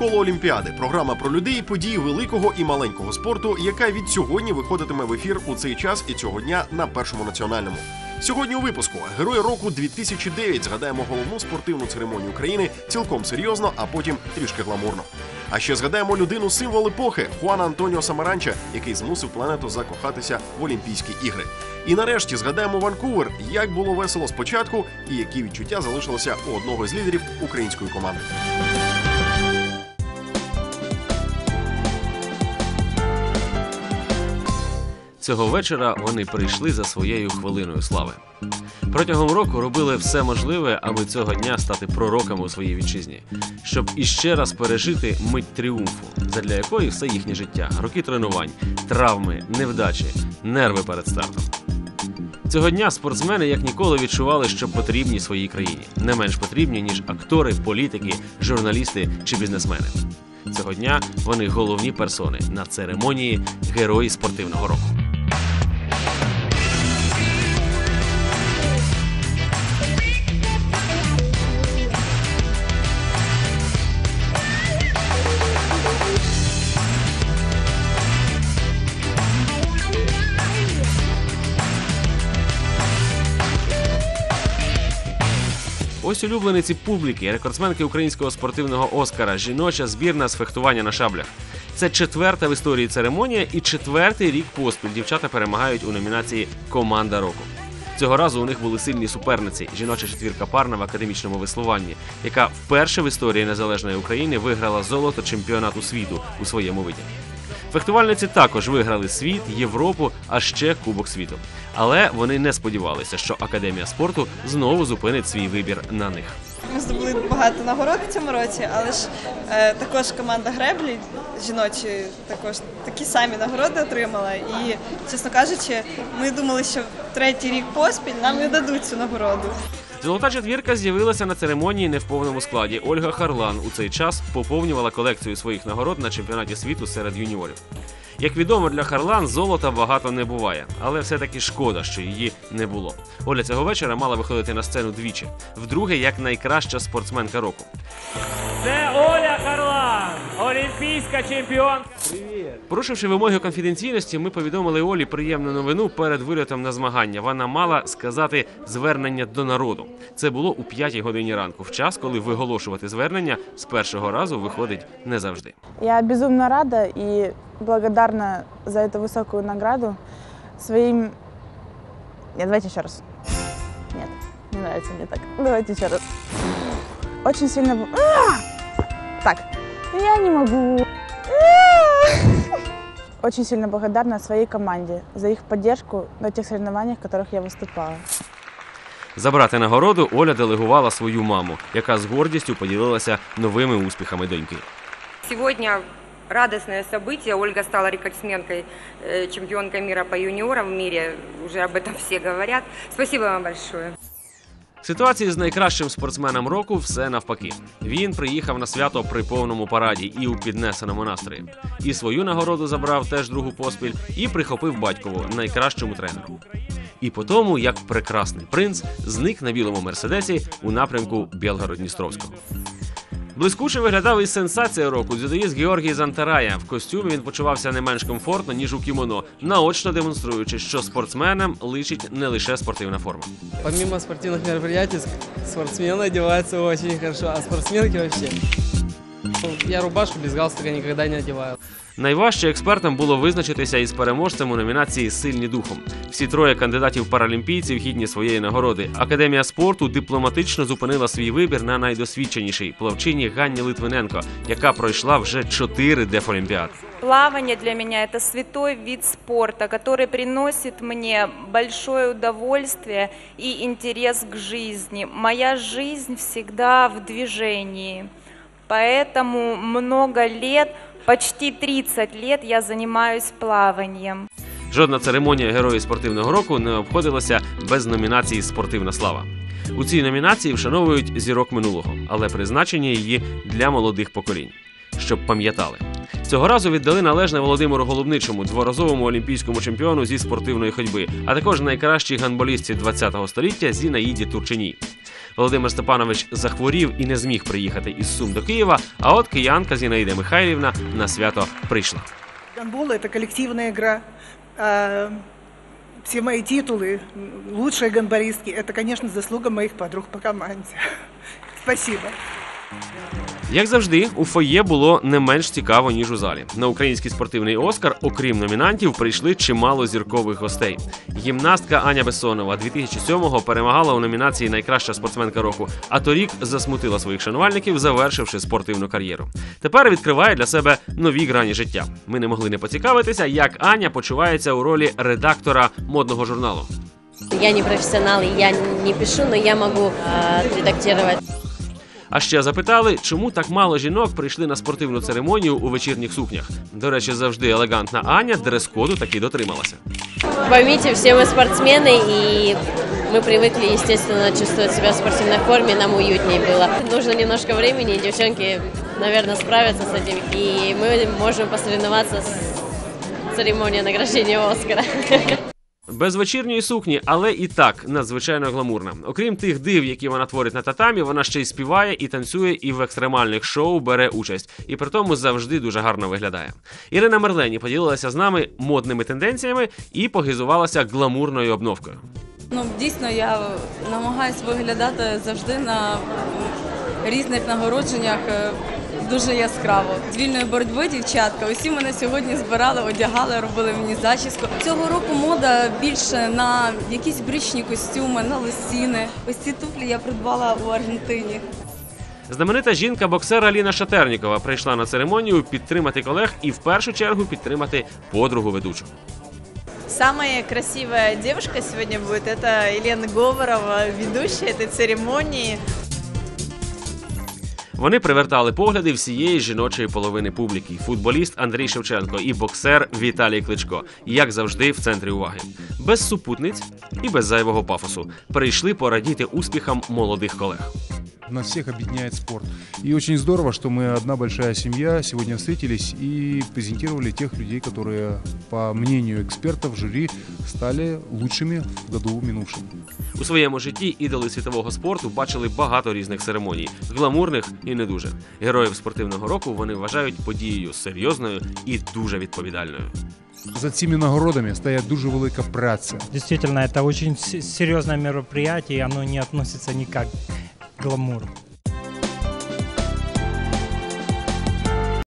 Навколо Олімпіади програма про людей події великого і маленького спорту, яка від сьогодні виходитиме в ефір у цей час і цього дня на першому національному. Сьогодні у випуску Герой року 2009 згадаємо головну спортивну церемонію України цілком серйозно, а потім трішки гламурно. А ще згадаємо людину символ епохи Хуана Антоніо Самаранча, який змусив планету закохатися в Олімпійські ігри. І нарешті згадаємо Ванкувер, як було весело спочатку, і які відчуття залишилося у одного з лідерів української команди. Цього вечора вони прийшли за своєю хвилиною слави. Протягом року робили все можливе, аби цього дня стати пророками у своїй вітчизні, щоб іще раз пережити мить тріумфу, задля якої все їхнє життя, роки тренувань, травми, невдачі, нерви перед стартом. Цього дня спортсмени як ніколи відчували, що потрібні своїй країні, не менш потрібні, ніж актори, політики, журналісти чи бізнесмени. Цього дня вони головні персони на церемонії Герої спортивного року. Ось улюблениці публіки, рекордсменки українського спортивного Оскара, жіноча збірна з фехтування на шаблях. Це четверта в історії церемонія і четвертий рік поспіль дівчата перемагають у номінації Команда року. Цього разу у них були сильні суперниці жіноча четвірка парна в академічному веслуванні, яка вперше в історії незалежної України виграла золото чемпіонату світу у своєму виді. Фехтувальниці також виграли світ, Європу, а ще Кубок світу. Але вони не сподівалися, що Академія спорту знову зупинить свій вибір на них. Ми здобули багато нагород в цьому році, але ж е, також команда греблі жіночі також такі самі нагороди отримала. І, чесно кажучи, ми думали, що третій рік поспіль нам не дадуть цю нагороду. Золота четвірка з'явилася на церемонії не в повному складі. Ольга Харлан у цей час поповнювала колекцію своїх нагород на чемпіонаті світу серед юніорів. Як відомо, для Харлан золота багато не буває, але все-таки шкода, що її не було. Оля цього вечора мала виходити на сцену двічі, вдруге як найкраща спортсменка року. Це Оля Харлан, олімпійська чемпіонка. Порушивши вимоги конфіденційності, ми повідомили Олі приємну новину перед вильотом на змагання. Вона мала сказати звернення до народу. Це було у п'ятій годині ранку, в час, коли виголошувати звернення з першого разу виходить не завжди. Я безумно рада и благодарна за эту высокую награду своим... Нет, давайте еще раз. Нет, не нравится мне так. Давайте еще раз. Очень сильно... А! Так, я не могу. А! Очень сильно благодарна своей команде за их поддержку на тех соревнованиях, в которых я выступала. Забрати нагороду Оля делегувала свою маму, яка з гордістю поділилася новими успіхами доньки. Сегодня радостное событие. Ольга стала рекордсменкой, э, чемпионкой мира по юниорам в мире. Уже об этом все говорят. Спасибо вам большое. Ситуації з найкращим спортсменом року все навпаки. Він приїхав на свято при повному параді і у піднесеному настрої. І свою нагороду забрав теж другу поспіль, і прихопив батькову найкращому тренеру. І по тому, як прекрасний принц зник на білому мерседесі у напрямку Білгород-Дністровського. Блискуче виглядав і сенсація року дзюдоїст Георгій Зантарая. В костюмі він почувався не менш комфортно, ніж у кімоно, наочно демонструючи, що спортсменам личить не лише спортивна форма. Помимо спортивних мероприятий, спортсмени спортсмены дуже добре, а спортсменки. Ну, Я рубашку без галстука никогда не одеваю. Найважче експертам було визначитися із переможцем у номінації Сильні духом. Всі троє кандидатів паралімпійців гідні своєї нагороди. Академія спорту дипломатично зупинила свій вибір на найдосвідченішій плавчині Ганні Литвиненко, яка пройшла вже чотири дефолімпіад. Плавание для меня это святой вид спорта, который приносит мне большое удовольствие и интерес к жизни. Моя жизнь всегда в движении. Поэтому много лет, почти 30 лет я занимаюсь плаванием. Жодна церемонія Герої спортивного року не обходилася без номінації Спортивна слава. У цій номінації вшановують зірок минулого, але призначення її для молодих поколінь, щоб пам'ятали. Цього разу віддали належне Володимиру Голубничому, дворазовому олімпійському чемпіону зі спортивної ходьби, а також найкращій гандболістці ХХ століття Зінаїді Турчиній. Володимир Степанович захворів і не зміг приїхати із Сум до Києва. А от киянка Зінаїда Михайлівна на свято прийшла. Гандбол – это коллективная игра. А, Все мои титулы, м, лучшие гандболистки, это, конечно, заслуга моих подруг по команде. Спасибо. Як завжди, у фоє було не менш цікаво ніж у залі. На український спортивний Оскар, окрім номінантів, прийшли чимало зіркових гостей. Гімнастка Аня Бессонова 2007-го перемагала у номінації Найкраща спортсменка року, а торік засмутила своїх шанувальників, завершивши спортивну кар'єру. Тепер відкриває для себе нові грані життя. Ми не могли не поцікавитися, як Аня почувається у ролі редактора модного журналу. Я не профессионал, и я не пишу, но я могу э, отредактировать. А ще запитали, чому так мало жінок прийшли на спортивну церемонію у вечірніх сукнях. До речі, завжди елегантна Аня дрес-коду таки дотрималася. Поймите, все мы спортсмены, и мы привыкли, естественно, чувствовать себя в спортивной форме, нам уютнее было. Нужно немножко времени, и девчонки, наверное, справятся с этим, и мы можем посоревноваться с церемонией награждения Оскара. Без вечірньої сукні, але і так надзвичайно гламурна. Окрім тих див, які вона творить на татамі, вона ще й співає і танцює, і в екстремальних шоу бере участь, і при тому завжди дуже гарно виглядає. Ірина Мерлені поділилася з нами модними тенденціями і погизувалася гламурною обновкою. Ну, дійсно, я намагаюся виглядати завжди на різних нагородженнях е, дуже яскраво. З вільної боротьби дівчатка. Усі мене сьогодні збирали, одягали, робили мені зачіску. Цього року мода більше на якісь брючні костюми, на лосіни. Ось ці туфлі я придбала у Аргентині. Знаменита жінка-боксер Аліна Шатернікова прийшла на церемонію підтримати колег і в першу чергу підтримати подругу ведучу. Самая красивая девушка сегодня будет это Елена Говорова, ведущая этой церемонии. Вони привертали погляди всієї жіночої половини публіки: футболіст Андрій Шевченко і боксер Віталій Кличко, як завжди, в центрі уваги. Без супутниць і без зайвого пафосу прийшли порадіти успіхам молодих колег. Нас всех объединяет спорт. И очень здорово, что мы одна большая семья сегодня встретились и презентировали тех людей, которые, по мнению экспертов, жюри, стали лучшими в году минувшем. У своєму житті ідоли світового спорту бачили багато різних церемоній, гламурних і не дуже. Героїв спортивного року вони вважають подією серйозною і дуже відповідальною. За цими нагородами стоять дуже велика праця. Действительно, это очень с- серьезное мероприятие, и оно не относится никак к гламуру.